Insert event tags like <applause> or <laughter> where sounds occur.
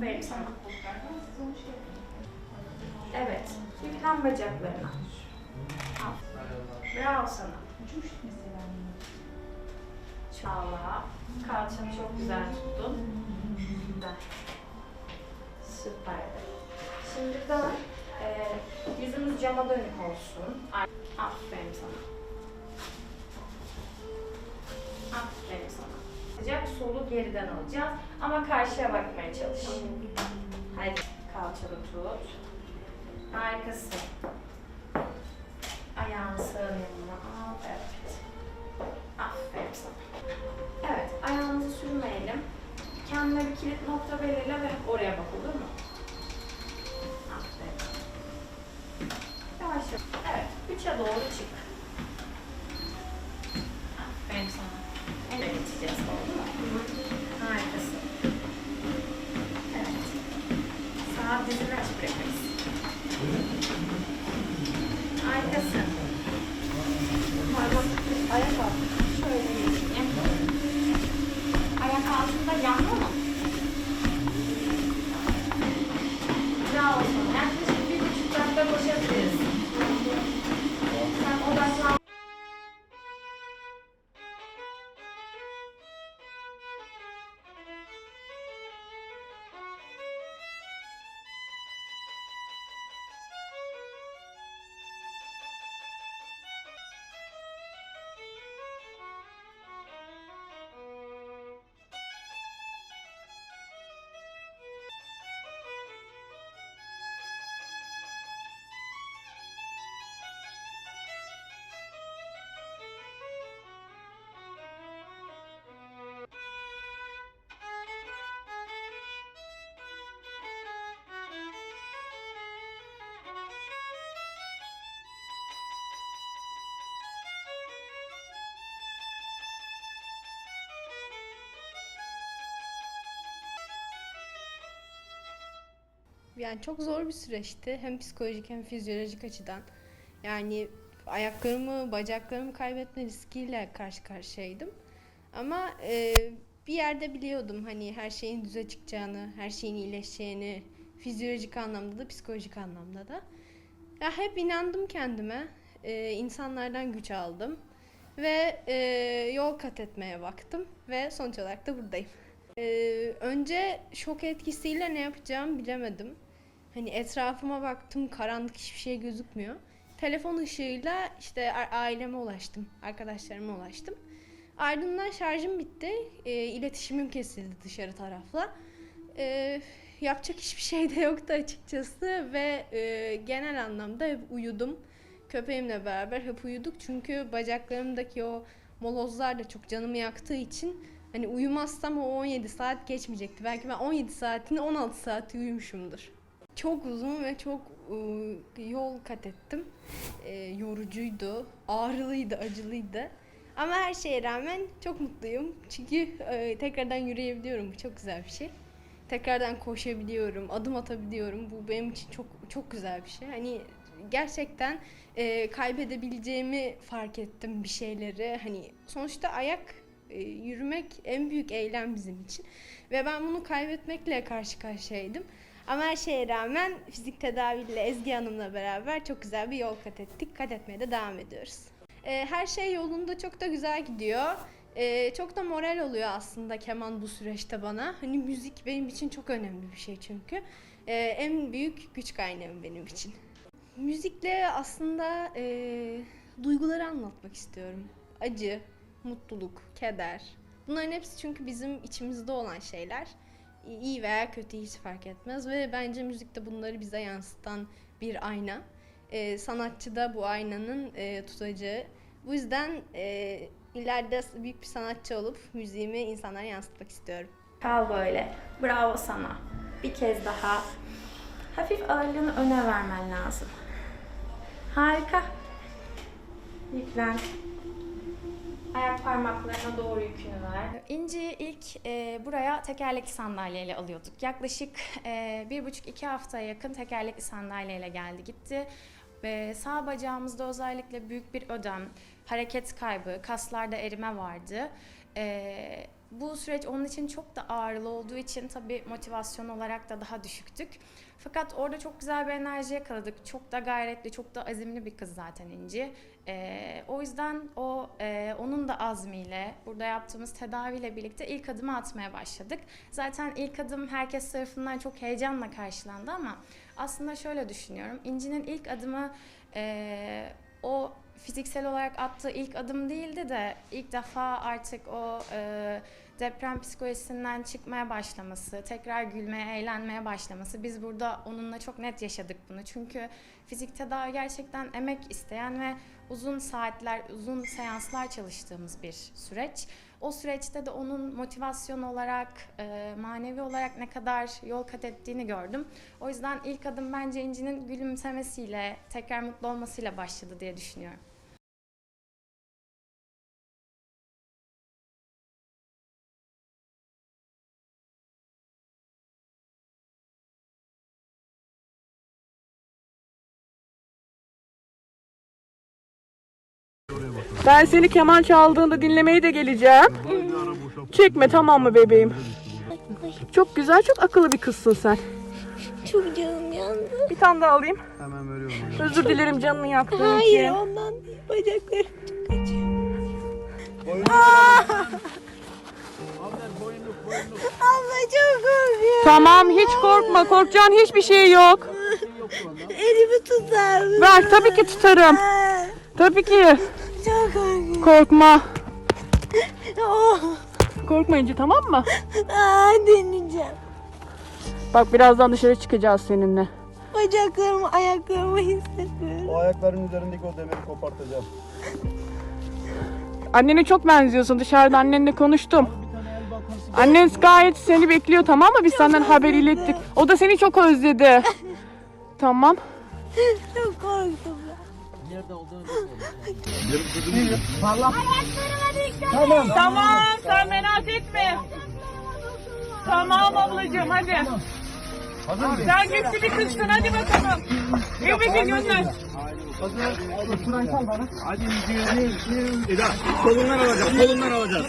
Aferin sana. Evet. Yüklen bacaklarına. Aferin. Bravo sana. Çağla. Kalçanı çok güzel tuttun. Güzel. Süperdi. Şimdi de e, yüzümüz cama dönük olsun. Aferin sana. Aferin sana. Sıcak solu geriden alacağız ama karşıya bakmaya çalış. Hadi kalçanı tut. Harikasın. Ayağını sağın yanına al. Evet. Aferin sana. Evet, ayağınızı sürmeyelim. Kendine bir kilit nokta belirle ve oraya bak olur mu? Aferin. Yavaş yavaş. Evet, üçe doğru çık. I 好。Yani çok zor bir süreçti. Hem psikolojik hem fizyolojik açıdan. Yani ayaklarımı, bacaklarımı kaybetme riskiyle karşı karşıyaydım. Ama e, bir yerde biliyordum hani her şeyin düze çıkacağını, her şeyin iyileşeceğini, fizyolojik anlamda da psikolojik anlamda da. Ya hep inandım kendime. E, insanlardan güç aldım ve e, yol kat etmeye baktım ve sonuç olarak da buradayım. E, önce şok etkisiyle ne yapacağımı bilemedim. Hani etrafıma baktım karanlık hiçbir şey gözükmüyor. Telefon ışığıyla işte aileme ulaştım, arkadaşlarıma ulaştım. Ardından şarjım bitti, e, iletişimim kesildi dışarı tarafla. E, yapacak hiçbir şey de yoktu açıkçası ve e, genel anlamda hep uyudum. Köpeğimle beraber hep uyuduk çünkü bacaklarımdaki o molozlar da çok canımı yaktığı için hani uyumazsam o 17 saat geçmeyecekti. Belki ben 17 saatin 16 saati uyumuşumdur. Çok uzun ve çok e, yol kat ettim. E, yorucuydu, ağrılıydı, acılıydı. Ama her şeye rağmen çok mutluyum. Çünkü e, tekrardan yürüyebiliyorum. Bu çok güzel bir şey. Tekrardan koşabiliyorum, adım atabiliyorum. Bu benim için çok çok güzel bir şey. Hani gerçekten e, kaybedebileceğimi fark ettim bir şeyleri. Hani sonuçta ayak e, yürümek en büyük eylem bizim için. Ve ben bunu kaybetmekle karşı karşıyaydım. Ama her şeye rağmen fizik tedaviyle Ezgi Hanım'la beraber çok güzel bir yol kat ettik. Kat etmeye de devam ediyoruz. E, her şey yolunda çok da güzel gidiyor. E, çok da moral oluyor aslında keman bu süreçte bana. Hani müzik benim için çok önemli bir şey çünkü. E, en büyük güç kaynağım benim için. Müzikle aslında e, duyguları anlatmak istiyorum. Acı, mutluluk, keder. Bunların hepsi çünkü bizim içimizde olan şeyler. İyi veya kötü hiç fark etmez ve bence müzik de bunları bize yansıtan bir ayna. Ee, sanatçı da bu aynanın e, tutacağı. Bu yüzden e, ileride büyük bir sanatçı olup müziğimi insanlara yansıtmak istiyorum. Kal böyle. Bravo sana. Bir kez daha. Hafif ağırlığını öne vermen lazım. Harika. Yüklen. Ayak parmaklarına doğru yükünü ver. İnci'yi ilk e, buraya tekerlekli sandalyeyle alıyorduk. Yaklaşık e, bir buçuk iki haftaya yakın tekerlekli sandalyeyle geldi gitti. Ve sağ bacağımızda özellikle büyük bir ödem, hareket kaybı, kaslarda erime vardı. E, bu süreç onun için çok da ağırlı olduğu için tabii motivasyon olarak da daha düşüktük. Fakat orada çok güzel bir enerji yakaladık. Çok da gayretli, çok da azimli bir kız zaten İnci. Ee, o yüzden o e, onun da azmiyle, burada yaptığımız tedaviyle birlikte ilk adımı atmaya başladık. Zaten ilk adım herkes tarafından çok heyecanla karşılandı ama aslında şöyle düşünüyorum. İnci'nin ilk adımı e, o fiziksel olarak attığı ilk adım değildi de ilk defa artık o e, deprem psikolojisinden çıkmaya başlaması, tekrar gülmeye, eğlenmeye başlaması. Biz burada onunla çok net yaşadık bunu. Çünkü fizik tedavi gerçekten emek isteyen ve uzun saatler, uzun seanslar çalıştığımız bir süreç. O süreçte de onun motivasyon olarak, e, manevi olarak ne kadar yol kat ettiğini gördüm. O yüzden ilk adım bence İnci'nin gülümsemesiyle, tekrar mutlu olmasıyla başladı diye düşünüyorum. Ben seni keman çaldığında dinlemeye de geleceğim. Çekme tamam mı bebeğim? Çok güzel, çok akıllı bir kızsın sen. Çok canım yandı. Bir tane daha alayım. Hemen veriyorum. Özür dilerim canını yaktığım Hayır için. ondan değil. Bacaklarım çok acıyor. Abla çok korkuyorum. Tamam hiç korkma. Korkacağın hiçbir şey yok. Elimi tutar mısın? Ver tabii ki tutarım. Tabii ki. Çok korkuyorum. Korkma. Oh, Korkma İnci tamam mı? aa, deneyeceğim. Bak birazdan dışarı çıkacağız seninle. Bacaklarımı, ayaklarımı hissediyorum. O ayakların üzerindeki o demiri kopartacağım. Annene çok benziyorsun. Dışarıda annenle konuştum. Annen gayet seni bekliyor tamam mı? Biz senden haber ilettik. O da seni çok özledi. <laughs> Tamam. Çok korktum ben. Tamam sen merak etme. Tamam ablacığım hadi. Sen güçlü bir kızsın hadi bakalım. Evine gönder. Hadi Eda kolundan alacağım kolundan alacağım.